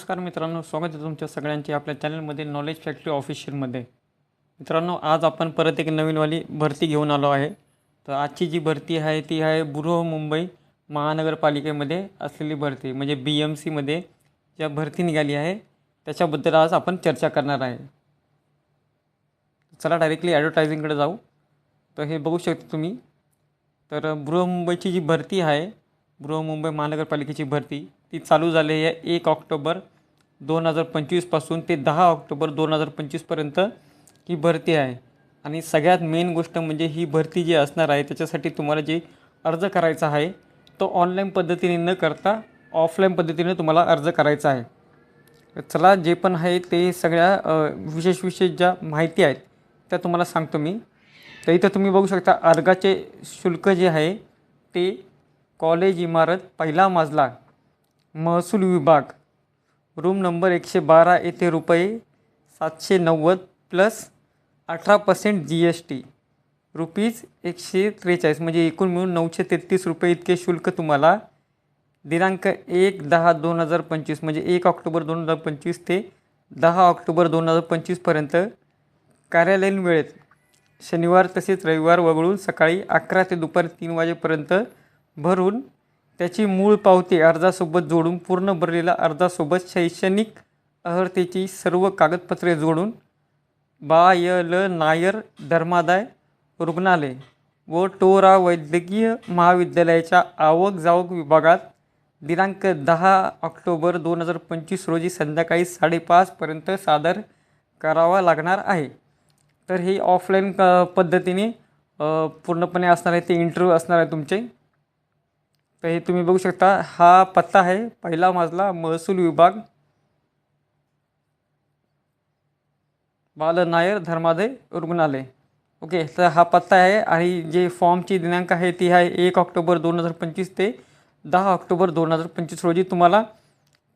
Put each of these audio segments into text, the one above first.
नमस्कार मित्रांनो स्वागत आहे तुमच्या सगळ्यांचे आपल्या चॅनलमध्ये नॉलेज फॅक्टरी ऑफिशियलमध्ये मित्रांनो आज आपण परत एक नवीनवाली भरती घेऊन आलो आहे. तर आजची जी भरती आहे ती आहे बृहमुंबई महानगरपालिकेमध्ये असलेली भरती म्हणजे बी एम सीमध्ये ज्या भरती निघाली आहे त्याच्याबद्दल आज आपण चर्चा करणार आहे. चला डायरेक्टली ॲडव्हर्टायझिंगकडे जाऊ. तर हे बघू शकता तुम्ही. तर बृहमुंबईची जी भरती आहे बृहमुंबई महानगरपालिकेची भरती ती चालू झाली आहे एक ऑक्टोबर दोन हजार पंचवीसपासून ते दहा ऑक्टोबर दोन हजार पंचवीसपर्यंत ही भरती आहे. आणि सगळ्यात मेन गोष्ट म्हणजे ही भरती जी असणार आहे त्याच्यासाठी तुम्हाला जे अर्ज करायचा आहे तो ऑनलाईन पद्धतीने न करता ऑफलाईन पद्धतीने तुम्हाला अर्ज करायचा आहे. चला जे पण आहे ते सगळ्या विशेष विशेष ज्या माहिती आहेत त्या तुम्हाला सांगतो मी. तर इथं तुम्ही बघू शकता अर्गाचे शुल्क जे आहे ते कॉलेज इमारत पहिला मजला महसूल विभाग. रूम नंबर एकशे बारा येथे रुपये सातशे नव्वद प्लस अठरा percent G S T rupees एकशे त्रेचाळीस म्हणजे एकूण मिळून नऊशे तेहतीस रुपये इतके शुल्क तुम्हाला. दिनांक एक दहा दोन हजार पंचवीस म्हणजे एक ऑक्टोबर दोन हजार पंचवीस ते दहा ऑक्टोबर दोन हजार पंचवीसपर्यंत कार्यालयीन वेळेत शनिवार तसेच रविवार वगळून सकाळी अकरा ते दुपारी तीन वाजेपर्यंत भरून त्याची मूळ पावती अर्जासोबत जोडून पूर्ण भरलेला अर्जासोबत शैक्षणिक अर्हतेची सर्व कागदपत्रे जोडून बा य ल नायर धर्मादाय रुग्णालय व टोरा वैद्यकीय महाविद्यालयाच्या आवक जावक विभागात दिनांक दहा ऑक्टोबर दोन हजार पंचवीस रोजी संध्याकाळी साडेपाचपर्यंत सादर करावा लागणार आहे. तर हे ऑफलाईन क पद्धतीने पूर्णपणे असणार आहे ते इंटरव्ह्यू असणार आहे तुमचे. तर हे तुम्ही बघू शकता हा पत्ता आहे पहिला माझला महसूल विभाग. बाल नायर धर्मादय रुग्णालय. ओके तर हा पत्ता आहे आणि जे फॉर्मची दिनांक आहे ती आहे एक ऑक्टोबर दोन हजार पंचवीस ते दहा ऑक्टोबर दोन हजार पंचवीस रोजी. तुम्हाला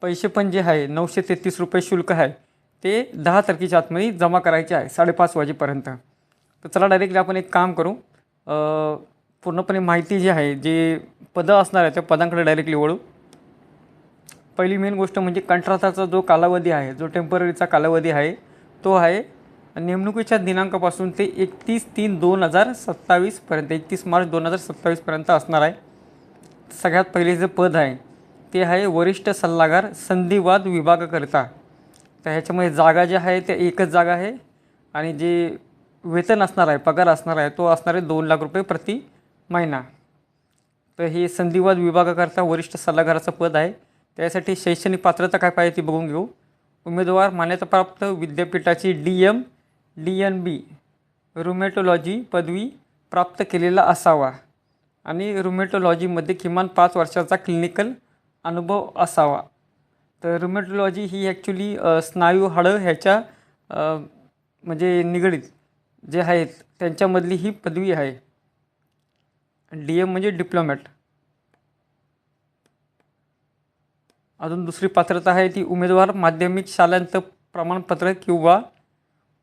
पैसे पण जे आहे नऊशे तेहतीस रुपये शुल्क आहे ते दहा तारखेच्या आतमध्ये जमा करायचे आहे साडेपाच वाजेपर्यंत. तर चला डायरेक्टली आपण एक काम करू. पूर्णपणे माहिती जी आहे जे पदं असणार आहे त्या पदांकडे डायरेक्टली वळू. पहिली मेन गोष्ट म्हणजे कंत्राटाचा जो कालावधी आहे जो टेम्पररीचा कालावधी आहे तो आहे नेमणुकीच्या दिनांकापासून ते एकतीस तीन दोन हजार सत्तावीसपर्यंत एकतीस मार्च दोन हजार सत्तावीसपर्यंत असणार आहे. सगळ्यात पहिले जे पद आहे ते आहे वरिष्ठ सल्लागार संधिवाद विभागाकरिता. तर ह्याच्यामध्ये जागा ज्या आहे त्या एकच जागा आहे. आणि जे वेतन असणार आहे पगार असणार आहे तो असणार आहे दोन लाख रुपये प्रति महिना. तर हे संधिवाद विभागाकरता वरिष्ठ सल्लागाराचं पद आहे. त्यासाठी शैक्षणिक पात्रता काय पाहिजे ती बघून घेऊ. उमेदवार मान्यताप्राप्त विद्यापीठाची D M D N B rheumatology पदवी प्राप्त केलेला असावा आणि रुमेटोलॉजीमध्ये किमान पाच वर्षाचा क्लिनिकल अनुभव असावा. तर रुमेटोलॉजी ही ॲक्च्युली स्नायू हाडं ह्याच्या म्हणजे निगडीत जे आहेत त्यांच्यामधली ही पदवी आहे. डी एम म्हणजे डिप्लोमॅट. अजून दुसरी पात्रता आहे ती उमेदवार माध्यमिक शालांत प्रमाणपत्र किंवा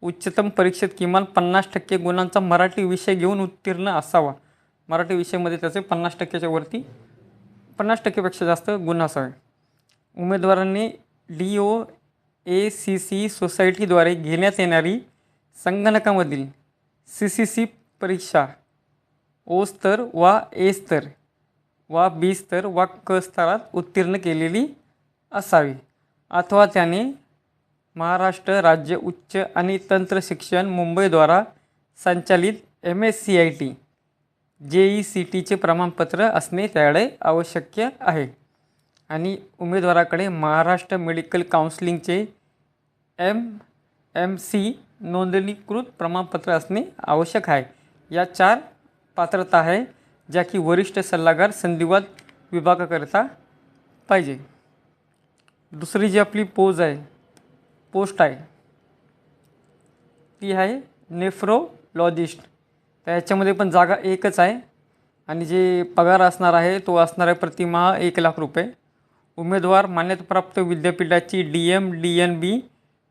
उच्चतम परीक्षेत किमान पन्नास टक्के गुणांचा मराठी विषय घेऊन उत्तीर्ण असावा. मराठी विषयामध्ये त्याचे पन्नास टक्क्याच्या वरती पन्नास टक्केपेक्षा जास्त गुण असावे. उमेदवारांनी D O A C C सोसायटीद्वारे घेण्यात येणारी संगणकामधील सी सी सी परीक्षा ओ स्तर वा ए स्तर वा बी स्तर वा क स्तरात उत्तीर्ण केलेली असावी. अथवा त्याने महाराष्ट्र राज्य उच्च आणि तंत्र शिक्षण मुंबईद्वारा संचालित M S C I T J E C टीचे प्रमाणपत्र असणे त्याकडे आवश्यक आहे. आणि उमेदवाराकडे महाराष्ट्र मेडिकल काउन्सिलिंगचे एम एम सी नोंदणीकृत प्रमाणपत्र असणे आवश्यक आहे. या चार पात्रता आहे ज्या की वरिष्ठ सल्लागार संधिवाद विभागाकरिता पाहिजे. दुसरी जी आपली पोज आहे पोस्ट आहे ती आहे नेफ्रोलॉजिस्ट. तर ह्याच्यामध्ये पण जागा एकच आहे आणि जे पगार असणार आहे तो असणार आहे प्रतिमाहा एक लाख रुपये. उमेदवार मान्यताप्राप्त विद्यापीठाची D M D N B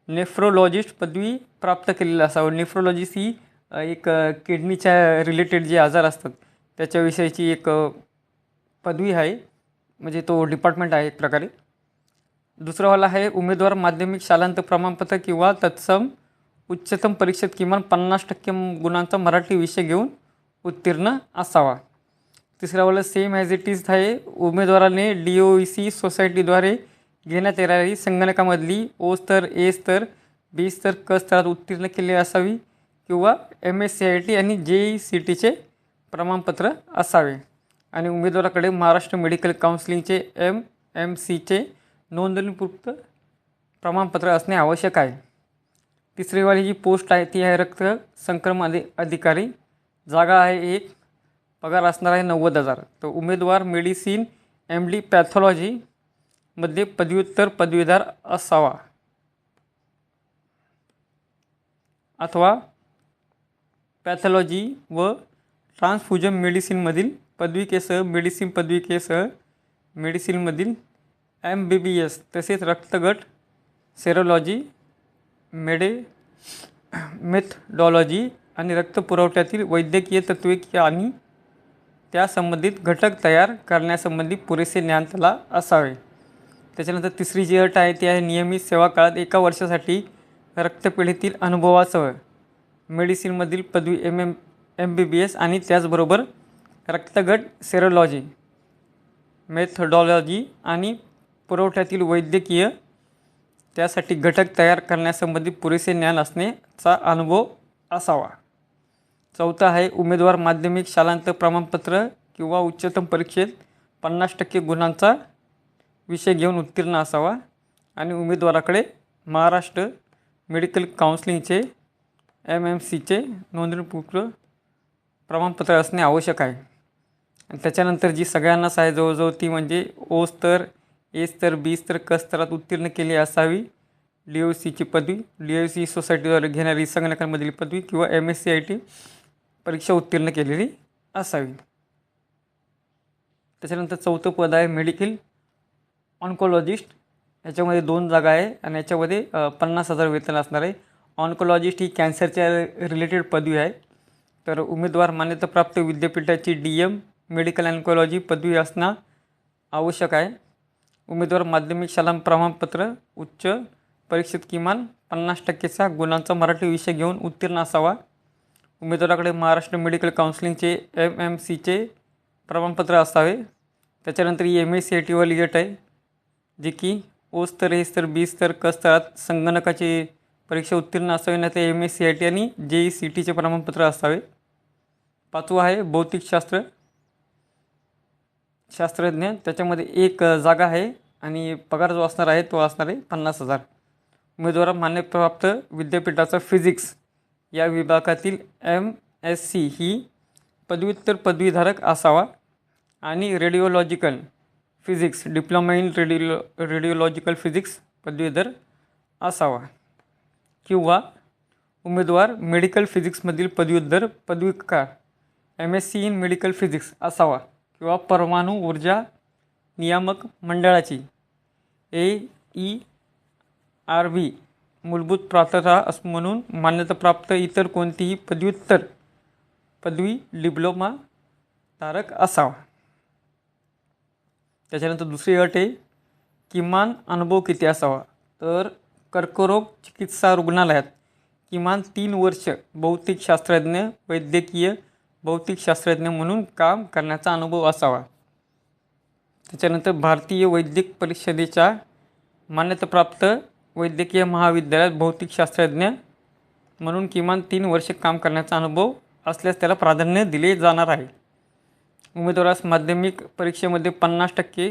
nephrologist पदवी प्राप्त केलेली असावं. नेफ्रोलॉजिस्ट ही एक किडनीच्या रिलेटेड जे आजार असतात त्याच्याविषयीची एक पदवी आहे. म्हणजे तो डिपार्टमेंट आहे एक प्रकारे. दुसरा वाला आहे उमेदवार माध्यमिक शालांत प्रमाणपत्र किंवा तत्सम उच्चतम परीक्षेत किमान पन्नास टक्के गुणांचा मराठी विषय घेऊन उत्तीर्ण असावा. तिसरा वाला सेम ॲज इट इज आहे. उमेदवाराने डी ओ ई सी सोसायटीद्वारे घेण्यात येणारी संगणकामधली ओ स्तर ए स्तर बी स्तर क स्तरात उत्तीर्ण केले असावी. किंवा M S C I T आणि जे ई सी टीचे प्रमाणपत्र असावे. आणि उमेदवाराकडे महाराष्ट्र मेडिकल काउन्सिलिंगचे एम एम सीचे नोंदणीकृत प्रमाणपत्र असणे आवश्यक आहे. तिसरीवाली जी पोस्ट आहे ती आहे रक्त संक्रमण अधि अधिकारी. जागा आहे एक. पगार असणार आहे नव्वद हजार. तर उमेदवार मेडिसिन एम डी पॅथॉलॉजीमध्ये पदव्युत्तर पदवीधर असावा. अथवा पॅथॉलॉजी व ट्रान्सफ्युजन मेडिसिनमधील पदविकेसह मेडिसिन पदविकेसह मेडिसिनमधील एम बी बी एस तसेच रक्तगट सेरोलॉजी मेडे मेथडॉलॉजी आणि रक्तपुरवठ्यातील वैद्यकीय तत्त्वे आणि त्या संबंधित घटक तयार करण्यासंबंधी पुरेसे ज्ञान त्याला असावे. त्याच्यानंतर तिसरी जी अट आहे ती आहे नियमित सेवा काळात एका वर्षासाठी रक्तपेढीतील अनुभवासह. मेडिसिनमधील पदवी M M M B B S आणि त्याचबरोबर रक्तगट सेरोलॉजी मेथडॉलॉजी आणि पुरवठ्यातील वैद्यकीय त्यासाठी घटक तयार करण्यासंबंधी पुरेसे ज्ञान असण्याचा अनुभव असावा. चौथा आहे उमेदवार माध्यमिक शालांत प्रमाणपत्र किंवा उच्चतम परीक्षेत पन्नास टक्के गुणांचा विषय घेऊन उत्तीर्ण असावा. आणि उमेदवाराकडे महाराष्ट्र मेडिकल काउन्सिलिंगचे एम एम सीचे नोंदणीकृत प्रमाणपत्र असणे आवश्यक आहे. आणि त्याच्यानंतर जी सगळ्यांनाच आहे जवळजवळ ती म्हणजे ओ स्तर ए स्तर बी स्तर क स्तरात उत्तीर्ण केली असावी. डी ओ सीची पदवी डी ओ सी सोसायटीद्वारे घेणारी संगणकांमधील पदवी किंवा M S C I T परीक्षा उत्तीर्ण केलेली असावी. त्याच्यानंतर चौथं पद आहे मेडिकल ऑन्कोलॉजिस्ट याच्यामध्ये दोन जागा आहे आणि याच्यामध्ये पन्नास हजार वेतन असणार आहे. ऑन्कोलॉजिस्ट ही कॅन्सरच्या रिलेटेड पदवी आहे. तर उमेदवार मान्यताप्राप्त विद्यापीठाची डी एम मेडिकल ऑन्कोलॉजी पदवी असणं आवश्यक आहे. उमेदवार माध्यमिक शाला प्रमाणपत्र उच्च परीक्षेत किमान पन्नास टक्केचा गुणांचा मराठी विषय घेऊन उत्तीर्ण असावा. उमेदवाराकडे महाराष्ट्र मेडिकल काउन्सिलिंगचे एम एम सीचे प्रमाणपत्र असावे. त्याच्यानंतर एम एस सी आय टीवाली आहे. जे की ओ स्तर हे स्तर बी स्तर क स्तरात संगणकाचे परीक्षा उत्तीर्ण असावे नाही तर M S C I T आणि जे ई सी टीचे प्रमाणपत्र असावे. पाचवं आहे भौतिकशास्त्र शास्त्रज्ञ त्याच्यामध्ये एक जागा आहे आणि पगार जो असणार आहे तो असणार आहे पन्नास हजार. उमेदवार मान्यप्राप्त विद्यापीठाचा फिजिक्स या विभागातील एम एस सी ही पदव्युत्तर पदवीधारक असावा आणि radiological physics diploma in radio radiological physics पदवीधर असावा. किंवा उमेदवार मेडिकल फिजिक्समधील पदव्युत्तर पदविका M S C in medical physics असावा किंवा परमाणू ऊर्जा नियामक मंडळाची ए ई आर व्ही मूलभूत प्रार्थता अस म्हणून मान्यताप्राप्त इतर कोणतीही पदव्युत्तर पदवी डिप्लोमा धारक असावा. त्याच्यानंतर दुसरी अट आहे किमान अनुभव किती असावा? तर कर्करोग चिकित्सा रुग्णालयात किमान तीन वर्ष भौतिकशास्त्रज्ञ वैद्यकीय भौतिकशास्त्रज्ञ म्हणून काम करण्याचा अनुभव असावा. त्याच्यानंतर भारतीय वैद्यक परिषदेच्या मान्यताप्राप्त वैद्यकीय महाविद्यालयात भौतिकशास्त्रज्ञ म्हणून किमान तीन वर्ष काम करण्याचा अनुभव असल्यास त्याला प्राधान्य दिले जाणार आहे. उमेदवारास माध्यमिक परीक्षेमध्ये पन्नास टक्के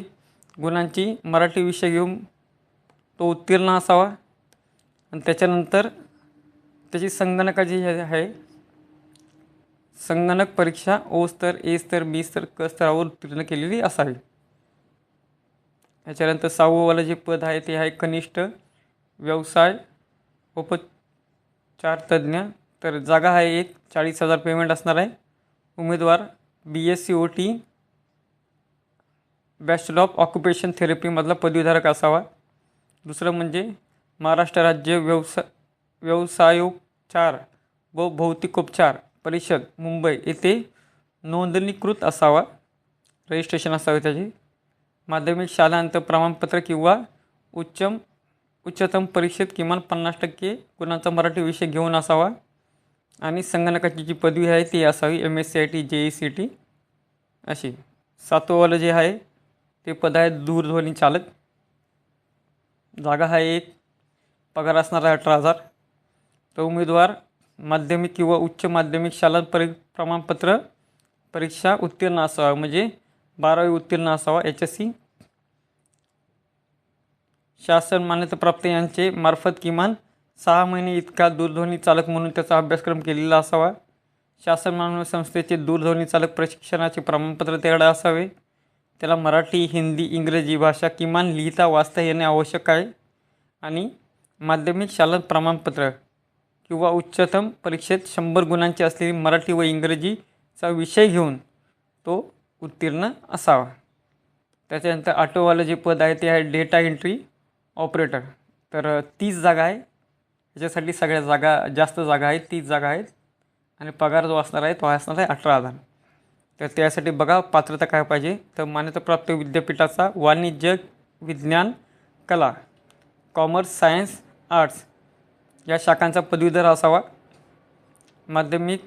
गुणांची मराठी विषय घेऊन तो उत्तीर्ण असावा. आणि त्याच्यानंतर त्याची संगणकाची जी आहे. संगणक परीक्षा ओ स्तर ए स्तर बी स्तर क स्तरावर उत्तीर्ण केलेली असावी. त्याच्यानंतर सहावंवालं जे पद आहे ते आहे कनिष्ठ व्यवसाय उपचार तज्ज्ञ तर जागा आहे एक चाळीस हजार पेमेंट असणार आहे. उमेदवार B S C O T bachelor of occupation थेरपीमधला पदवीधारक असावा. दुसरं म्हणजे महाराष्ट्र राज्य व्यवसा व्यवसायोपचार व भौतिकोपचार परिषद मुंबई येथे नोंदणीकृत असावा. रजिस्ट्रेशन असावे त्याचे. माध्यमिक शालांत प्रमाणपत्र किंवा उच्चम उच्चतम परीक्षेत किमान पन्नास टक्के गुणांचा मराठी विषय घेऊन असावा. आणि संगणकाची जी पदवी आहे ती असावी M S C I T जे ई सी टी अशी. सातवंवालं जे आहे ते पद आहे दूरध्वनी चालक. जागा आहे एक पगार असणार आहे अठरा हजार. तर उमेदवार माध्यमिक किंवा उच्च माध्यमिक शाला परी प्रमाणपत्र परीक्षा उत्तीर्ण असावा म्हणजे बारावी उत्तीर्ण असावा. एच एस सी शासन मान्यताप्राप्त यांचे मार्फत किमान सहा महिने इतका दूरध्वनी चालक म्हणून त्याचा अभ्यासक्रम केलेला असावा. शासन मान्य संस्थेचे दूरध्वनी चालक प्रशिक्षणाचे प्रमाणपत्र त्याकडे असावे. त्याला मराठी हिंदी इंग्रजी भाषा किमान लिहिता वाचता येणे आवश्यक आहे. आणि माध्यमिक शाला प्रमाणपत्र किंवा उच्चतम परीक्षेत शंभर गुणांची असलेली मराठी व इंग्रजीचा विषय घेऊन तो उत्तीर्ण असावा. त्याच्यानंतर ऑटोवालं जे पद आहे ते आहे डेटा एंट्री ऑपरेटर तर तीस जागा आहे. त्याच्यासाठी सगळ्या जागा जास्त जागा आहेत तीस जागा आहेत. आणि पगार जो असणार आहे तो असणार आहे अठरा हजार. तर त्यासाठी बघा पात्रता काय पाहिजे. तर मान्यताप्राप्त विद्यापीठाचा वाणिज्य विज्ञान कला कॉमर्स सायन्स आर्ट्स या शाखांचा पदवीधर असावा. माध्यमिक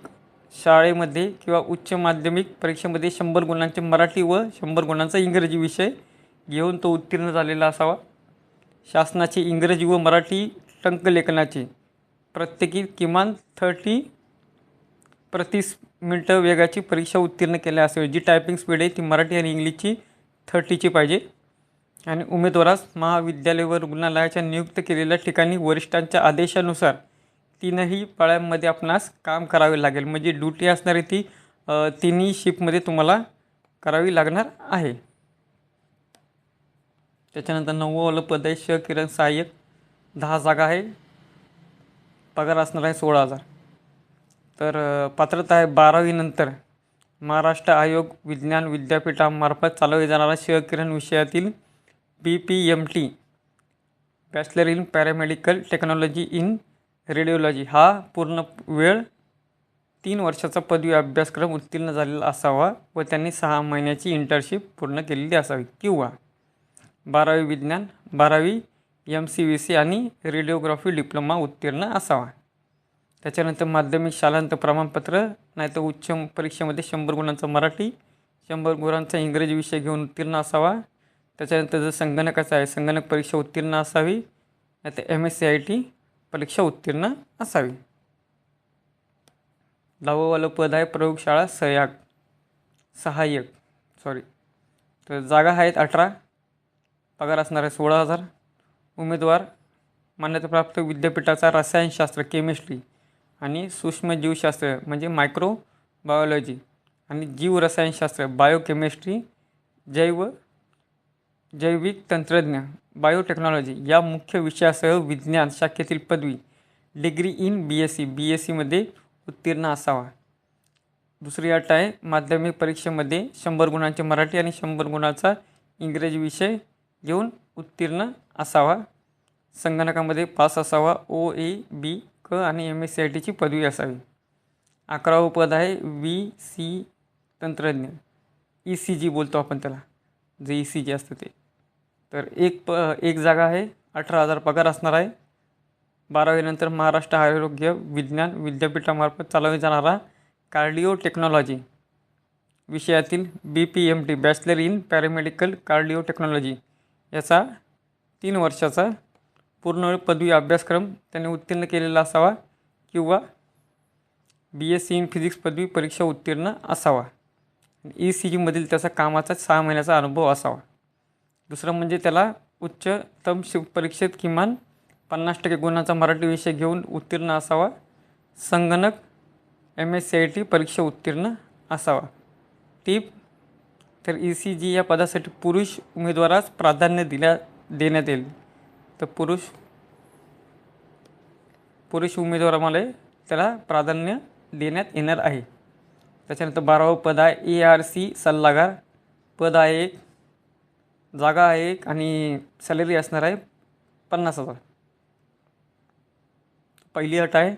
शाळेमध्ये किंवा उच्च माध्यमिक परीक्षेमध्ये शंभर गुणांचे मराठी व शंभर गुणांचा इंग्रजी विषय घेऊन तो उत्तीर्ण झालेला असावा. शासनाचे इंग्रजी व मराठी टंकलेखनाचे प्रत्येकी किमान थर्टी प्रतीस मिनटं वेगाची परीक्षा उत्तीर्ण केल्या असावी. जी टायपिंग स्पीड आहे ती मराठी आणि इंग्लिशची थर्टीची पाहिजे. आणि उमेदवारास महाविद्यालय व रुग्णालयाच्या नियुक्त केलेल्या ठिकाणी वरिष्ठांच्या आदेशानुसार तीनही पाळ्यांमध्ये आपणास काम करावे लागेल. म्हणजे ड्युटी असणारी ती तिन्ही शिफ्टमध्ये तुम्हाला करावी लागणार आहे. त्याच्यानंतर नव्वदलं पद आहे श किरण सहाय्यक दहा जागा आहे. पगार असणार आहे सोळा हजार. तर पात्रता आहे बारावीनंतर महाराष्ट्र आयोग विज्ञान विद्यापीठामार्फत चालवले जाणारा श किरण विषयातील B P M T bachelor in paramedical technology in radiology हा पूर्ण वेळ तीन वर्षाचा पदवी अभ्यासक्रम उत्तीर्ण झालेला असावा व त्यांनी सहा महिन्याची इंटर्नशिप पूर्ण केलेली असावी. किंवा बारावी विज्ञान बारावी एम सी व्ही सी आणि रेडिओग्राफी डिप्लोमा उत्तीर्ण असावा. त्याच्यानंतर माध्यमिक शालांत प्रमाणपत्र नाहीतर उच्च परीक्षेमध्ये शंभर गुणांचा मराठी शंभर गुणांचा इंग्रजी विषय घेऊन उत्तीर्ण असावा. त्याच्यानंतर जर संगणकाचा आहे. संगणक परीक्षा उत्तीर्ण असावी नाही तर M S C I T परीक्षा उत्तीर्ण असावी. दहावंवालं पद आहे प्रयोगशाळा सहाय्यक. सहाय्यक. सॉरी तर जागा आहेत अठरा. पगार असणार आहे सोळा हजार. उमेदवार मान्यताप्राप्त विद्यापीठाचा रसायनशास्त्र केमिस्ट्री आणि सूक्ष्मजीवशास्त्र म्हणजे मायक्रो बायोलॉजी आणि जीवरसायनशास्त्र बायोकेमिस्ट्री जैव जैविक तंत्रज्ञ बायोटेक्नॉलॉजी या मुख्य विषयासह विज्ञान शाखेतील पदवी degree in B S C B S सीमध्ये उत्तीर्ण असावा. दुसरी अट आहे माध्यमिक परीक्षेमध्ये शंभर गुणांचे मराठी आणि शंभर गुणाचा इंग्रजी विषय घेऊन उत्तीर्ण असावा. संगणकामध्ये पास असावा. ओ ए बी क आणि एम एस सी आय टीची पदवी असावी. अकरावं पद आहे व्ही सी तंत्रज्ञ. ई सी जी बोलतो आपण त्याला. जे ई सी जी असतं ते. तर एक प एक जागा आहे अठरा हजार पगार असणार आहे. बारावीनंतर महाराष्ट्र आरोग्य विज्ञान विद्यापीठामार्फत चालवला जाणारा कार्डिओ टेक्नॉलॉजी विषयातील B P M T bachelor in paramedical cardio technology याचा तीन वर्षाचा पूर्ण पदवी अभ्यासक्रम त्याने उत्तीर्ण केलेला असावा किंवा B S C in physics पदवी परीक्षा उत्तीर्ण असावा. ई सी जीमधील त्याचा कामाचा सहा महिन्याचा अनुभव असावा. दुसरं म्हणजे त्याला उच्चतम शिव परीक्षेत किमान पन्नास टक्के गुणांचा मराठी विषय घेऊन उत्तीर्ण असावा. संगणक M S C I T परीक्षा उत्तीर्ण असावा. टीप तर ई सी जी या पदासाठी पुरुष उमेदवारास प्राधान्य दिल्या देण्यात येईल. तर पुरुष पुरुष उमेदवारामध्ये त्याला प्राधान्य देण्यात येणार आहे. त्याच्यानंतर बारावं पद आहे ए आर सी सल्लागार. पद आहे एक जागा आहे एक आणि सॅलरी असणार आहे पन्नास हजार. पहिली अट आहे.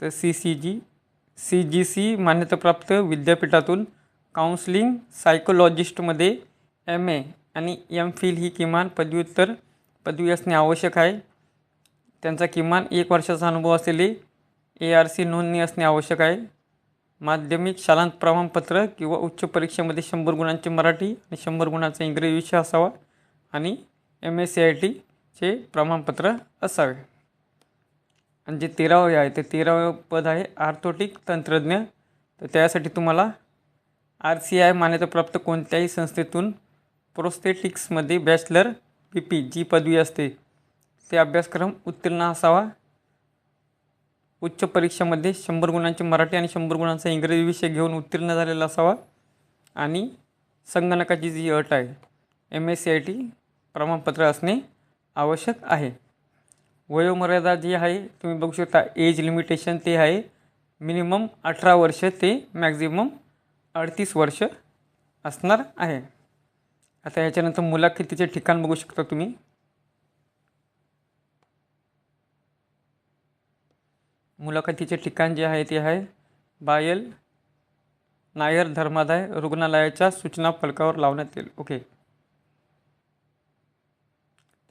तर C C G C G C मान्यताप्राप्त विद्यापीठातून काउन्सिलिंग सायकोलॉजिस्टमध्ये एम ए आणि एम फिल ही किमान पदव्युत्तर पदवी असणे आवश्यक आहे. त्यांचा किमान एक वर्षाचा अनुभव असलेली ए आर सी नोंदणी असणे आवश्यक आहे. माध्यमिक शालांत प्रमाणपत्र किंवा उच्च परीक्षेमध्ये शंभर गुणांचे मराठी आणि शंभर गुणांचा इंग्रजी विषय असावा आणि एम एस सी आय टीचे प्रमाणपत्र असावे. आणि जे तेरावे आहे ते तेरावे पद आहे आर्थोटिक तंत्रज्ञ. तर त्यासाठी तुम्हाला आर सी आय मान्यताप्राप्त कोणत्याही संस्थेतून प्रोस्थेटिक्समध्ये बॅचलर पी पी जी पदवी असते. ते अभ्यासक्रम उत्तीर्ण असावा. उच्च परीक्षेमध्ये शंभर गुणांचे मराठी आणि शंभर गुणांचा इंग्रजी विषय घेऊन उत्तीर्ण झालेला असावा. आणि संगणकाची जी अट आहे M S C I T प्रमाणपत्र असणे आवश्यक आहे. वयोमर्यादा जी आहे तुम्ही बघू शकता एज लिमिटेशन ते आहे. मिनिमम अठरा वर्ष ते मॅक्झिमम अडतीस वर्ष असणार आहे. आता याच्यानंतर मुलाखतीचे ठिकाण बघू शकता तुम्ही. मुलाखतीचे ठिकाण जे आहे ते आहे बायल नायर धर्मादाय रुग्णालयाच्या सूचना फलकावर लावण्यात येईल. ओके.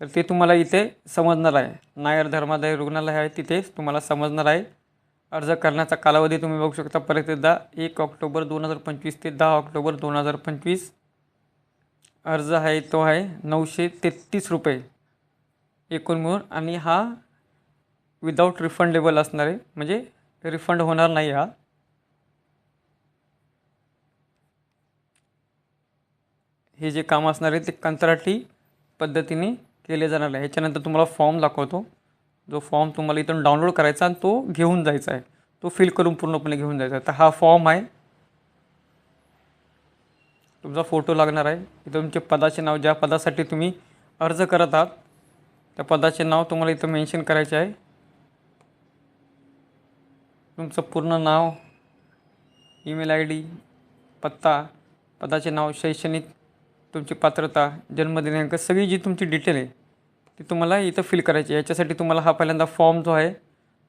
तर ते तुम्हाला इथे समजणार आहे. नायर धर्मादाय रुग्णालय आहे तिथेच तुम्हाला समजणार आहे. अर्ज करण्याचा कालावधी तुम्ही बघू शकता. परत एकदा एक ऑक्टोबर दोन हजार पंचवीस ते दहा ऑक्टोबर दोन हजार पंचवीस. अर्ज आहे तो आहे नऊशे तेहतीस रुपये. एकूण मिळून आणि हा विदाऊट रिफंडेबल असणार आहे. म्हणजे रिफंड होणार नाही हा. हे जे काम असणार आहे ते कंत्राटी पद्धतीने केले जाणार आहे. ह्याच्यानंतर तुम्हाला फॉर्म दाखवतो. जो फॉर्म तुम्हाला इथून डाउनलोड करायचा आणि तो घेऊन जायचा आहे. तो फिल करून पूर्णपणे घेऊन जायचा आहे. तर हा फॉर्म आहे. तुमचा फोटो लागणार आहे. इथं तुमचे पदाचे नाव ज्या पदासाठी तुम्ही अर्ज करत आहात त्या पदाचे नाव तुम्हाला इथं मेन्शन करायचे आहे. तुमचं पूर्ण नाव ईमेल आय डी पत्ता पदाचे नाव शैक्षणिक तुमची पात्रता जन्मदिनांक सगळी जी तुमची डिटेल आहे ती तुम्हाला इथं फिल करायची आहे. याच्यासाठी तुम्हाला हा पहिल्यांदा फॉर्म जो आहे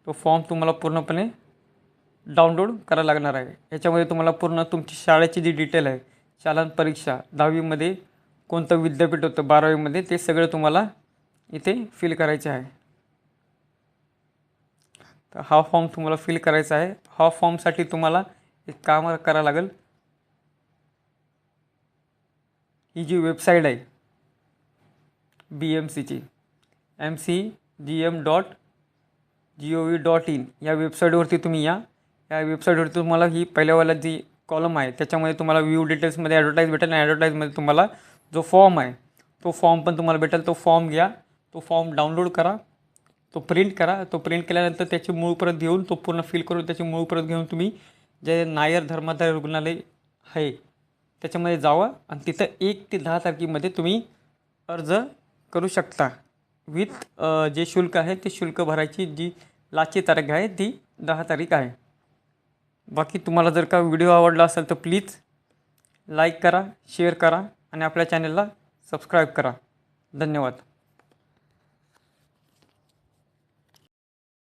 तो फॉर्म तुम्हाला पूर्णपणे डाउनलोड करायला लागणार आहे. याच्यामध्ये तुम्हाला पूर्ण तुमची शाळेची जी डिटेल आहे शालांत परीक्षा दहावीमध्ये कोणतं विद्यापीठ होतं बारावीमध्ये ते सगळं तुम्हाला इथे फिल करायचे आहे. तर हा फॉर्म तुम्हाला फिल करायचा आहे. हा फॉर्मसाठी तुम्हाला एक काम करावं लागेल. ही जी वेबसाईट आहे बी एम सीची M C G M dot G O V dot in या वेबसाईटवरती तुम्ही या. या वेबसाईटवरती तुम्हाला ही पहिल्यावाला जी कॉलम आहे त्याच्यामध्ये तुम्हाला व्ह्यू डिटेल्समध्ये ॲडव्हर्टाईज भेटेल आणि ॲडव्हर्टाईजमध्ये तुम्हाला जो फॉर्म आहे तो फॉर्म पण तुम्हाला भेटेल. तो फॉर्म घ्या. तो फॉर्म डाउनलोड करा. तो प्रिंट करा. तो प्रिंट केल्यानंतर त्याची मूळ प्रत घेऊन तो पूर्ण फिल करून त्याची मूळ प्रत घेऊन तुम्ही जे नायर धर्मादाय रुग्णालय आहे त्याच्यामध्ये जावा आणि तिथं एक ते दहा तारखेमध्ये तुम्ही अर्ज करू शकता. विथ जे शुल्क आहे ते शुल्क भरायची जी लास्टची तारीख आहे ती दहा तारीख आहे. बाकी तुम्हाला जर का व्हिडिओ आवडला असेल तर प्लीज लाईक करा शेअर करा आणि आपल्या चॅनलला सबस्क्राईब करा. धन्यवाद.